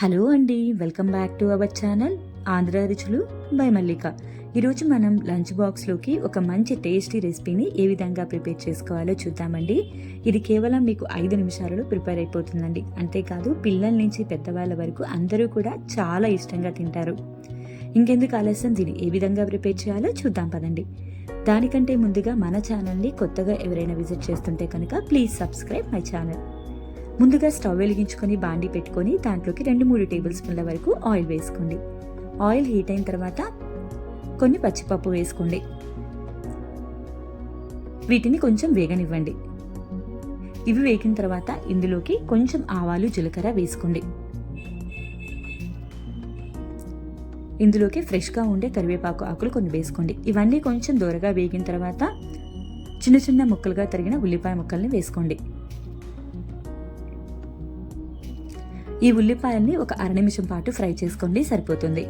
Hello అండి welcome back to our channel Andhra రుచులు by మల్లిక. ఈరోజు మనం లంచ్ బాక్స్లోకి ఒక మంచి టేస్టీ రెసిపీని ఏ విధంగా ప్రిపేర్ చేసుకోవాలో చూద్దామండి. ఇది కేవలం మీకు ఐదు నిమిషాలలో ప్రిపేర్ అయిపోతుందండి. అంతేకాదు పిల్లల నుంచి పెద్దవాళ్ళ వరకు అందరూ కూడా చాలా ఇష్టంగా తింటారు. ఇంకెందుకు ఆలస్యం? దీన్ని ఏ విధంగా ప్రిపేర్ చేయాలో చూద్దాం పదండి. దానికంటే ముందుగా మన ఛానల్ని కొత్తగా ఎవరైనా విజిట్ చేస్తుంటే కనుక ప్లీజ్ సబ్స్క్రైబ్ మై ఛానల్. ముందుగా స్టవ్ వెలిగించుకొని బాండి పెట్టుకొని దాంట్లోకి రెండు మూడు టేబుల్ స్పూన్ల వరకు ఆయిల్ వేసుకోండి. ఆయిల్ హీట్ అయిన తర్వాత కొన్ని పచ్చిపప్పు వేసుకోండి. వీటిని కొంచెం వేగనివ్వండి. ఇవి వేగిన తర్వాత ఇందులోకి కొంచెం ఆవాలు జీలకర్ర వేసుకోండి. ఇందులోకి ఫ్రెష్గా ఉండే కరివేపాకు ఆకులు కొన్ని వేసుకోండి. ఇవన్నీ కొంచెం దూరగా వేగిన తర్వాత చిన్న చిన్న ముక్కలుగా తరిగిన ఉల్లిపాయ ముక్కల్ని వేసుకోండి. ఈ ఉల్లిపాయల్ని ఒక అర నిమిషం పాటు ఫ్రై చేసుకోండి సరిపోతుంది.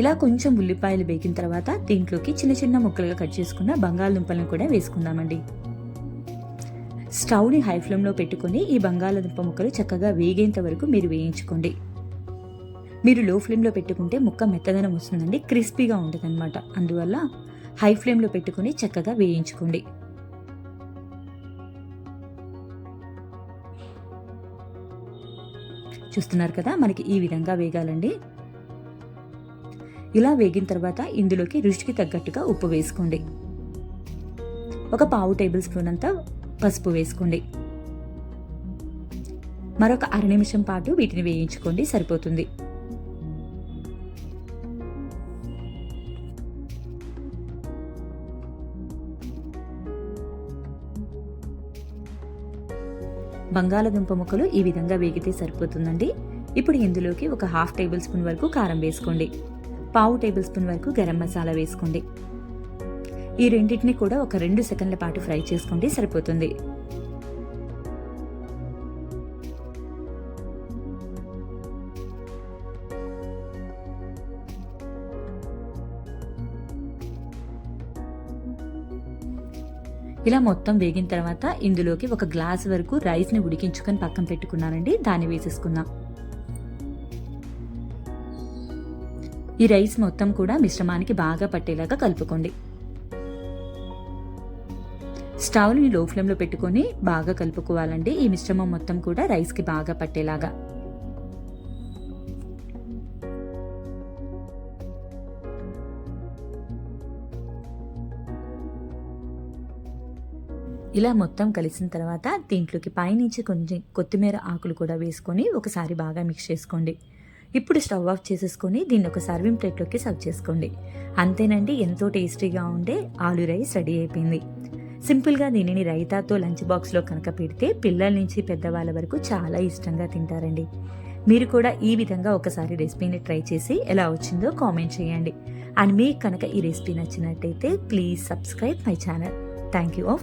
ఇలా కొంచెం ఉల్లిపాయలు వేగిన తర్వాత దీంట్లోకి చిన్న చిన్న ముక్కలుగా కట్ చేసుకున్న బంగాళదుంపలను కూడా వేసుకుందామండి. స్టవ్ని హై ఫ్లేమ్లో పెట్టుకొని ఈ బంగాళదుంప ముక్కలు చక్కగా వేగేంత వరకు మీరు వేయించుకోండి. మీరు లో ఫ్లేమ్లో పెట్టుకుంటే ముక్క మెత్తదనం వస్తుందండి క్రిస్పీగా ఉండదన్నమాట అందువల్ల హై ఫ్లేమ్లో పెట్టుకొని చక్కగా వేయించుకోండి. చూస్తున్నారు కదా మనకి ఈ విధంగా వేగాలండి. ఇలా వేగిన తర్వాత ఇందులోకి రుచికి తగ్గట్టుగా ఉప్పు వేసుకోండి. ఒక పావు టేబుల్ స్పూన్ అంతా పసుపు వేసుకోండి. మరొక అర నిమిషం పాటు వీటిని వేయించుకోండి సరిపోతుంది. బంగాళదుంప ముక్కలు ఈ విధంగా వేగితే సరిపోతుందండి. ఇప్పుడు ఇందులోకి ఒక హాఫ్ టేబుల్ స్పూన్ వరకు కారం వేసుకోండి. పావు టేబుల్ స్పూన్ వరకు గరం మసాలా వేసుకోండి. ఈ రెండింటిని కూడా ఒక రెండు సెకండ్ల పాటు ఫ్రై చేసుకోండి సరిపోతుంది. ఇలా మొత్తం వేగిన తర్వాత ఇందులోకి ఒక గ్లాస్ వరకు రైస్ని ఉడికించుకొని పక్కన పెట్టుకున్నానండి. దాన్ని వేసేసుకుందాం. ఈ రైస్ మొత్తం కూడా మిశ్రమానికి బాగా పట్టేలాగా కలుపుకోండి. స్టవ్ని లో ఫ్లేమ్లో పెట్టుకొని బాగా కలుపుకోవాలండి. ఈ మిశ్రమం మొత్తం కూడా రైస్కి బాగా పట్టేలాగా. ఇలా మొత్తం కలిసిన తర్వాత దీంట్లోకి పైనుంచి కొంచెం కొత్తిమీర ఆకులు కూడా వేసుకొని ఒకసారి బాగా మిక్స్ చేసుకోండి. ఇప్పుడు స్టవ్ ఆఫ్ చేసేసుకొని దీన్ని ఒక సర్వింగ్ ప్లేట్లోకి సర్వ్ చేసుకోండి. అంతేనండి ఎంతో టేస్టీగా ఉండే ఆలు రైస్ రెడీ అయిపోయింది. సింపుల్గా దీనిని రైతాతో లంచ్ బాక్స్లో కనుక పెడితే పిల్లల నుంచి పెద్దవాళ్ళ వరకు చాలా ఇష్టంగా తింటారండి. మీరు కూడా ఈ విధంగా ఒకసారి రెసిపీని ట్రై చేసి ఎలా వచ్చిందో కామెంట్ చేయండి. అండ్ మీకు కనుక ఈ రెసిపీ నచ్చినట్టయితే please subscribe my channel. Thank you